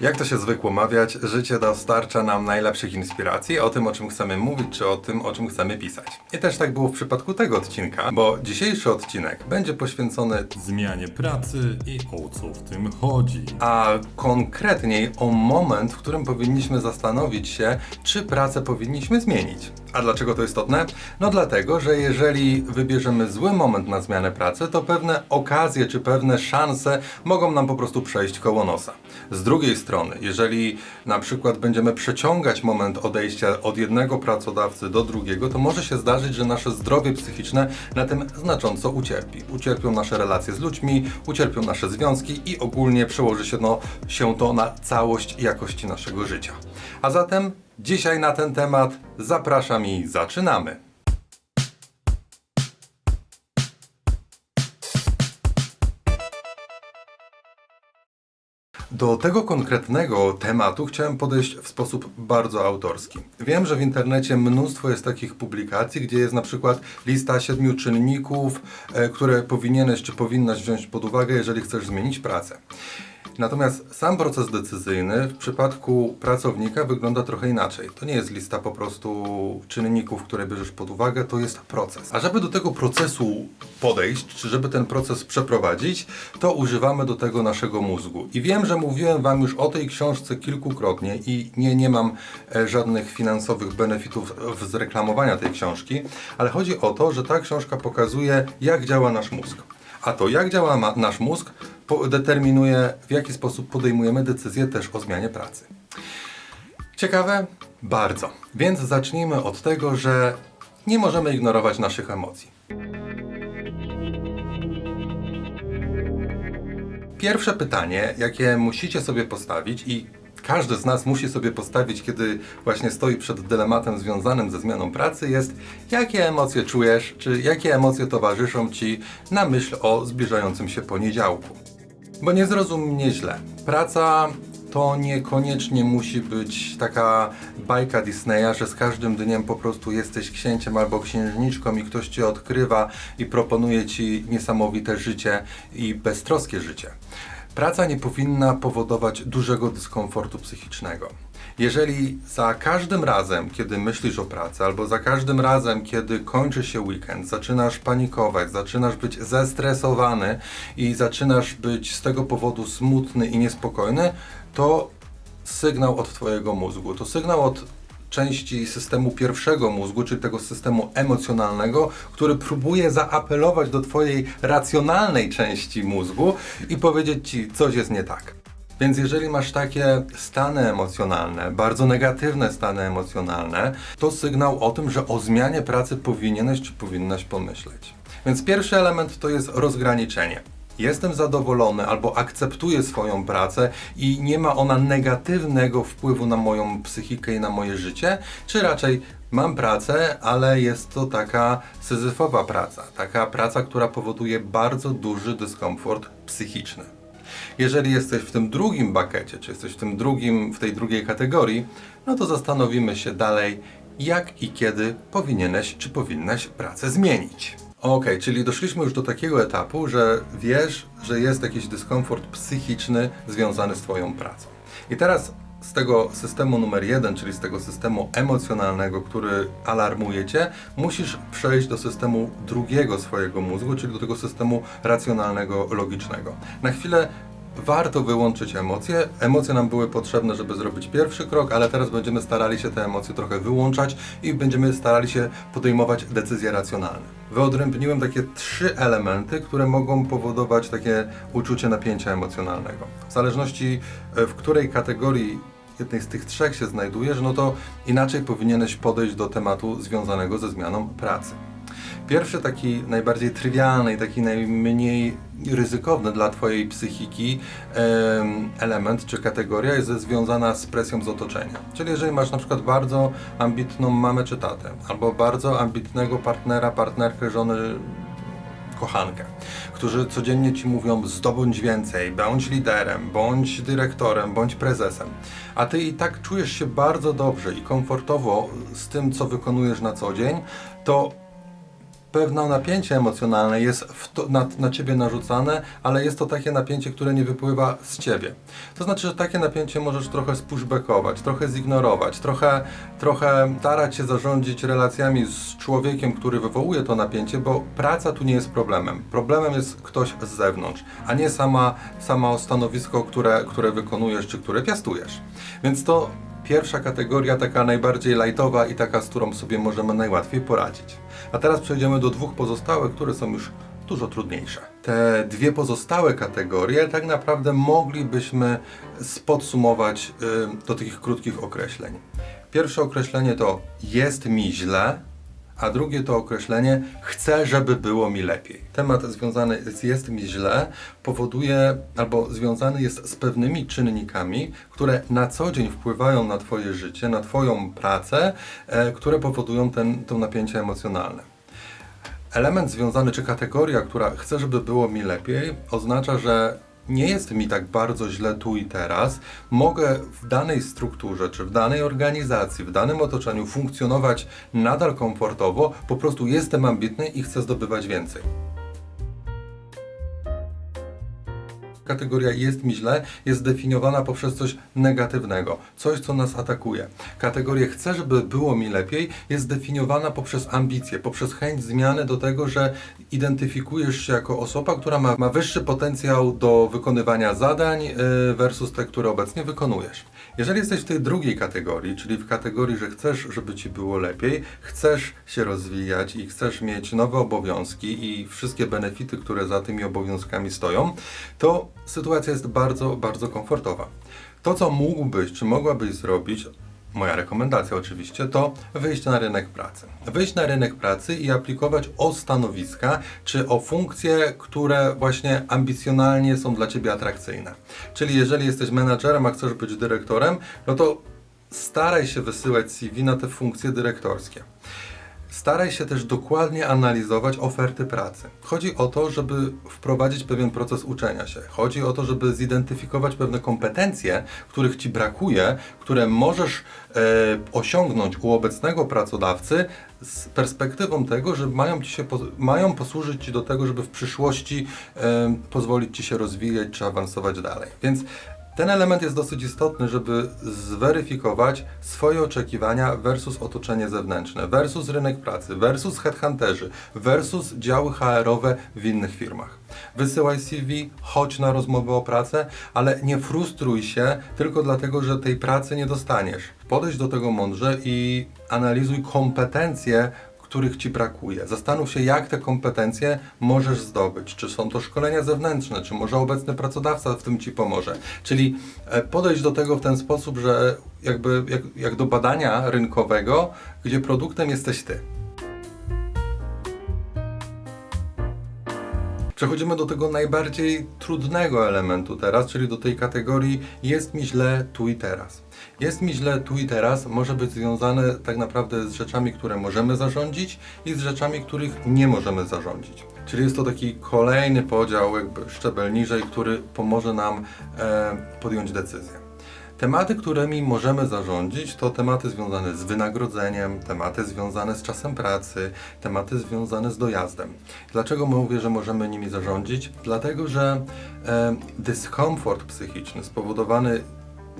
Jak to się zwykło mawiać, życie dostarcza nam najlepszych inspiracji o tym, o czym chcemy mówić, czy o tym, o czym chcemy pisać. I też tak było w przypadku tego odcinka, bo dzisiejszy odcinek będzie poświęcony zmianie pracy i o co w tym chodzi. a konkretniej o moment, w którym powinniśmy zastanowić się, czy pracę powinniśmy zmienić. A dlaczego to istotne? No dlatego, że jeżeli wybierzemy zły moment na zmianę pracy, to pewne okazje czy pewne szanse mogą nam po prostu przejść koło nosa. Z drugiej strony, jeżeli na przykład będziemy przeciągać moment odejścia od jednego pracodawcy do drugiego, to może się zdarzyć, że nasze zdrowie psychiczne na tym znacząco ucierpi. Ucierpią nasze relacje z ludźmi, ucierpią nasze związki i ogólnie przełoży się, no, się to na całość jakości naszego życia. A zatem dzisiaj na ten temat zapraszam i zaczynamy. Do tego konkretnego tematu chciałem podejść w sposób bardzo autorski. Wiem, że w internecie mnóstwo jest takich publikacji, gdzie jest na przykład lista siedmiu czynników, e, które powinieneś czy powinnaś wziąć pod uwagę, jeżeli chcesz zmienić pracę. Natomiast sam proces decyzyjny w przypadku pracownika wygląda trochę inaczej. To nie jest lista po prostu czynników, które bierzesz pod uwagę, to jest proces. A żeby do tego procesu podejść, czy żeby ten proces przeprowadzić, to używamy do tego naszego mózgu. I wiem, że mówiłem Wam już o tej książce kilkukrotnie i nie, nie mam e, żadnych finansowych benefitów z reklamowania tej książki, ale chodzi o to, że ta książka pokazuje, jak działa nasz mózg. A to, jak działa nasz mózg, determinuje, w jaki sposób podejmujemy decyzję też o zmianie pracy. Ciekawe? Bardzo. Więc zacznijmy od tego, że nie możemy ignorować naszych emocji. Pierwsze pytanie, jakie musicie sobie postawić i każdy z nas musi sobie postawić, kiedy właśnie stoi przed dylematem związanym ze zmianą pracy, jest jakie emocje czujesz, czy jakie emocje towarzyszą Ci na myśl o zbliżającym się poniedziałku. Bo nie zrozum mnie źle. Praca to niekoniecznie musi być taka bajka Disneya, że z każdym dniem po prostu jesteś księciem albo księżniczką i ktoś cię odkrywa i proponuje ci niesamowite życie i beztroskie życie. Praca nie powinna powodować dużego dyskomfortu psychicznego. Jeżeli za każdym razem, kiedy myślisz o pracy, albo za każdym razem, kiedy kończy się weekend, zaczynasz panikować, zaczynasz być zestresowany i zaczynasz być z tego powodu smutny i niespokojny, to sygnał od Twojego mózgu. To sygnał od części systemu pierwszego mózgu, czyli tego systemu emocjonalnego, który próbuje zaapelować do Twojej racjonalnej części mózgu i powiedzieć Ci, coś jest nie tak. Więc jeżeli masz takie stany emocjonalne, bardzo negatywne stany emocjonalne, to sygnał o tym, że o zmianie pracy powinieneś czy powinnaś pomyśleć. Więc pierwszy element to jest rozgraniczenie. Jestem zadowolony albo akceptuję swoją pracę i nie ma ona negatywnego wpływu na moją psychikę i na moje życie, czy raczej mam pracę, ale jest to taka syzyfowa praca, taka praca, która powoduje bardzo duży dyskomfort psychiczny. Jeżeli jesteś w tym drugim bakecie, czy jesteś w tym drugim, w tej drugiej kategorii, no to zastanowimy się dalej, jak i kiedy powinieneś czy powinnaś pracę zmienić. Okej, czyli doszliśmy już do takiego etapu, że wiesz, że jest jakiś dyskomfort psychiczny związany z Twoją pracą. I teraz z tego systemu numer jeden, czyli z tego systemu emocjonalnego, który alarmuje Cię, musisz przejść do systemu drugiego swojego mózgu, czyli do tego systemu racjonalnego, logicznego. Na chwilę warto wyłączyć emocje. Emocje nam były potrzebne, żeby zrobić pierwszy krok, ale teraz będziemy starali się te emocje trochę wyłączać i będziemy starali się podejmować decyzje racjonalne. Wyodrębniłem takie trzy elementy, które mogą powodować takie uczucie napięcia emocjonalnego. W zależności e, w której kategorii jednej z tych trzech się znajdujesz, no to inaczej powinieneś podejść do tematu związanego ze zmianą pracy. Pierwszy taki najbardziej trywialny i taki najmniej ryzykowny dla Twojej psychiki em, element czy kategoria jest związana z presją z otoczenia. Czyli jeżeli masz na przykład bardzo ambitną mamę czy tatę, albo bardzo ambitnego partnera, partnerkę, żony, kochankę, którzy codziennie ci mówią zdobądź więcej, bądź liderem, bądź dyrektorem, bądź prezesem, a ty i tak czujesz się bardzo dobrze i komfortowo z tym, co wykonujesz na co dzień, to pewne napięcie emocjonalne jest to, na, na ciebie narzucane, ale jest to takie napięcie, które nie wypływa z ciebie. To znaczy, że takie napięcie możesz trochę spushbackować, trochę zignorować, trochę, trochę starać się zarządzić relacjami z człowiekiem, który wywołuje to napięcie, bo praca tu nie jest problemem. Problemem jest ktoś z zewnątrz, a nie sama, samo stanowisko, które, które wykonujesz czy które piastujesz. Więc to pierwsza kategoria, taka najbardziej lightowa i taka, z którą sobie możemy najłatwiej poradzić. A teraz przejdziemy do dwóch pozostałych, które są już dużo trudniejsze. Te dwie pozostałe kategorie tak naprawdę moglibyśmy podsumować y, do takich krótkich określeń. Pierwsze określenie to jest mi źle, a drugie to określenie chcę, żeby było mi lepiej. Temat związany z jest mi źle powoduje albo związany jest z pewnymi czynnikami, które na co dzień wpływają na Twoje życie, na Twoją pracę, e, które powodują ten, to napięcie emocjonalne. Element związany, czy kategoria, która chce, żeby było mi lepiej, oznacza, że nie jest mi tak bardzo źle tu i teraz. Mogę w danej strukturze, czy w danej organizacji, w danym otoczeniu funkcjonować nadal komfortowo, po prostu jestem ambitny i chcę zdobywać więcej. Kategoria jest mi źle jest definiowana poprzez coś negatywnego, coś co nas atakuje. Kategoria chcę, żeby było mi lepiej jest definiowana poprzez ambicje, poprzez chęć zmiany do tego, że identyfikujesz się jako osoba, która ma, ma wyższy potencjał do wykonywania zadań yy, versus te, które obecnie wykonujesz. Jeżeli jesteś w tej drugiej kategorii, czyli w kategorii, że chcesz, żeby ci było lepiej, chcesz się rozwijać i chcesz mieć nowe obowiązki i wszystkie benefity, które za tymi obowiązkami stoją, to sytuacja jest bardzo, bardzo komfortowa. To, co mógłbyś, czy mogłabyś zrobić, moja rekomendacja oczywiście, to wyjść na rynek pracy. Wyjść na rynek pracy i aplikować o stanowiska, czy o funkcje, które właśnie ambicjonalnie są dla Ciebie atrakcyjne. Czyli jeżeli jesteś menadżerem, a chcesz być dyrektorem, no to staraj się wysyłać CV na te funkcje dyrektorskie. Staraj się też dokładnie analizować oferty pracy. Chodzi o to, żeby wprowadzić pewien proces uczenia się. Chodzi o to, żeby zidentyfikować pewne kompetencje, których Ci brakuje, które możesz e, osiągnąć u obecnego pracodawcy z perspektywą tego, że mają, ci się, mają posłużyć Ci do tego, żeby w przyszłości e, pozwolić Ci się rozwijać czy awansować dalej. Więc ten element jest dosyć istotny, żeby zweryfikować swoje oczekiwania versus otoczenie zewnętrzne, versus rynek pracy, versus headhunterzy, versus działy HR-owe w innych firmach. Wysyłaj CV, chodź na rozmowę o pracę, ale nie frustruj się tylko dlatego, że tej pracy nie dostaniesz. Podejdź do tego mądrze i analizuj kompetencje, których Ci brakuje. Zastanów się, jak te kompetencje możesz zdobyć. Czy są to szkolenia zewnętrzne, czy może obecny pracodawca w tym Ci pomoże. Czyli e, podejść do tego w ten sposób, że jakby jak, jak do badania rynkowego, gdzie produktem jesteś Ty. Przechodzimy do tego najbardziej trudnego elementu teraz, czyli do tej kategorii jest mi źle tu i teraz. Jest mi źle tu i teraz może być związane tak naprawdę z rzeczami, które możemy zarządzić i z rzeczami, których nie możemy zarządzić. Czyli jest to taki kolejny podział, jakby szczebel niżej, który pomoże nam e, podjąć decyzję. Tematy, którymi możemy zarządzić, to tematy związane z wynagrodzeniem, tematy związane z czasem pracy, tematy związane z dojazdem. Dlaczego mówię, że możemy nimi zarządzić? Dlatego, że e, dyskomfort psychiczny spowodowany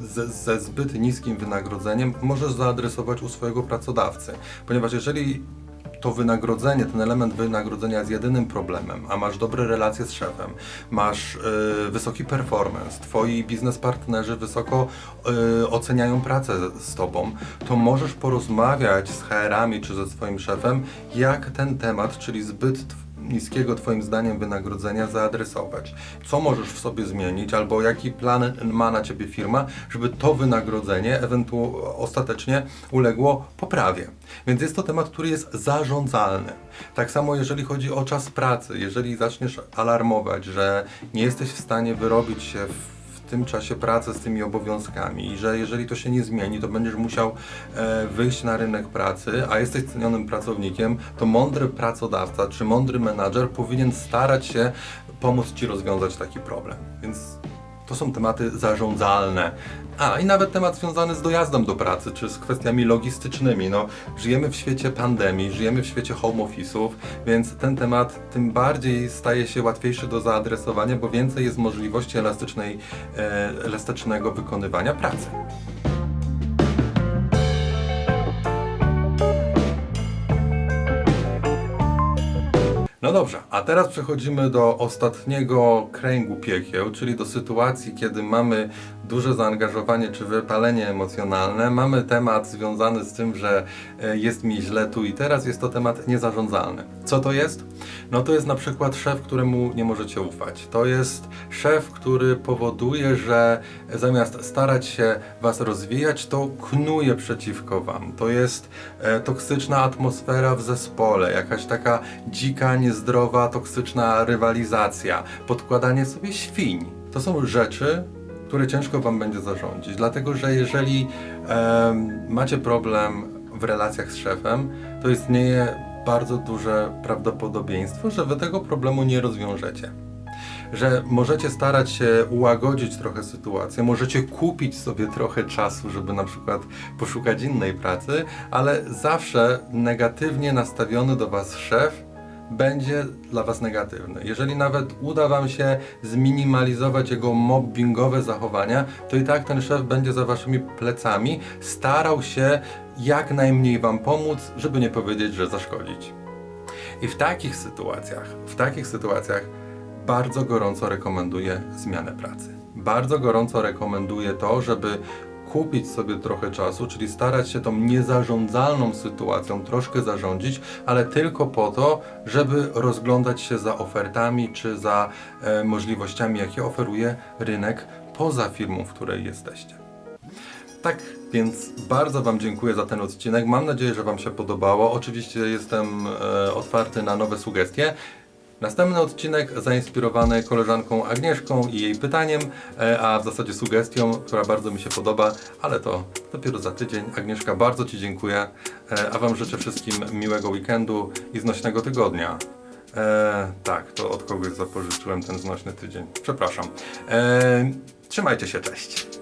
ze, ze zbyt niskim wynagrodzeniem możesz zaadresować u swojego pracodawcy. Ponieważ jeżeli to wynagrodzenie, ten element wynagrodzenia jest jedynym problemem, a masz dobre relacje z szefem, masz y, wysoki performance, twoi biznes partnerzy wysoko y, oceniają pracę z, tobą, to możesz porozmawiać z HR-ami czy ze swoim szefem, jak ten temat, czyli zbyt niskiego Twoim zdaniem wynagrodzenia zaadresować. Co możesz w sobie zmienić, albo jaki plan ma na Ciebie firma, żeby to wynagrodzenie ewentualnie ostatecznie uległo poprawie. Więc jest to temat, który jest zarządzalny. Tak samo jeżeli chodzi o czas pracy, jeżeli zaczniesz alarmować, że nie jesteś w stanie wyrobić się w tym czasie pracy z tymi obowiązkami i że jeżeli to się nie zmieni, to będziesz musiał e, wyjść na rynek pracy, a jesteś cenionym pracownikiem, to mądry pracodawca czy mądry menadżer powinien starać się pomóc Ci rozwiązać taki problem. Więc To są tematy zarządzalne. A, i nawet temat związany z dojazdem do pracy, czy z kwestiami logistycznymi. No, żyjemy w świecie pandemii, żyjemy w świecie home office'ów, więc ten temat tym bardziej staje się łatwiejszy do zaadresowania, bo więcej jest możliwości elastycznej, e, elastycznego wykonywania pracy. No dobrze, a teraz przechodzimy do ostatniego kręgu piekieł, czyli do sytuacji, kiedy mamy duże zaangażowanie czy wypalenie emocjonalne. Mamy temat związany z tym, że e, jest mi źle tu i teraz, jest to temat niezarządzalny. Co to jest? No to jest na przykład szef, któremu nie możecie ufać. To jest szef, który powoduje, że zamiast starać się was rozwijać, to knuje przeciwko wam. To jest e, toksyczna atmosfera w zespole, jakaś taka dzika, niezdrowa, toksyczna rywalizacja, podkładanie sobie świń. To są rzeczy, które ciężko wam będzie zarządzić, dlatego że jeżeli em, macie problem w relacjach z szefem, to istnieje bardzo duże prawdopodobieństwo, że wy tego problemu nie rozwiążecie. Że możecie starać się ułagodzić trochę sytuację, możecie kupić sobie trochę czasu, żeby na przykład poszukać innej pracy, ale zawsze negatywnie nastawiony do Was szef będzie dla Was negatywny. Jeżeli nawet uda Wam się zminimalizować jego mobbingowe zachowania, to i tak ten szef będzie za Waszymi plecami starał się jak najmniej Wam pomóc, żeby nie powiedzieć, że zaszkodzić. I w takich sytuacjach, w takich sytuacjach bardzo gorąco rekomenduję zmianę pracy. Bardzo gorąco rekomenduję to, żeby kupić sobie trochę czasu, czyli starać się tą niezarządzalną sytuacją troszkę zarządzić, ale tylko po to, żeby rozglądać się za ofertami czy za e, możliwościami, jakie oferuje rynek poza firmą, w której jesteście. Tak, więc bardzo Wam dziękuję za ten odcinek. Mam nadzieję, że Wam się podobało. Oczywiście jestem e, otwarty na nowe sugestie. Następny odcinek zainspirowany koleżanką Agnieszką i jej pytaniem, e, a w zasadzie sugestią, która bardzo mi się podoba, ale to dopiero za tydzień. Agnieszka, bardzo Ci dziękuję, e, a Wam życzę wszystkim miłego weekendu i znośnego tygodnia. E, tak, to od kogoś zapożyczyłem ten znośny tydzień. Przepraszam. Trzymajcie się, cześć.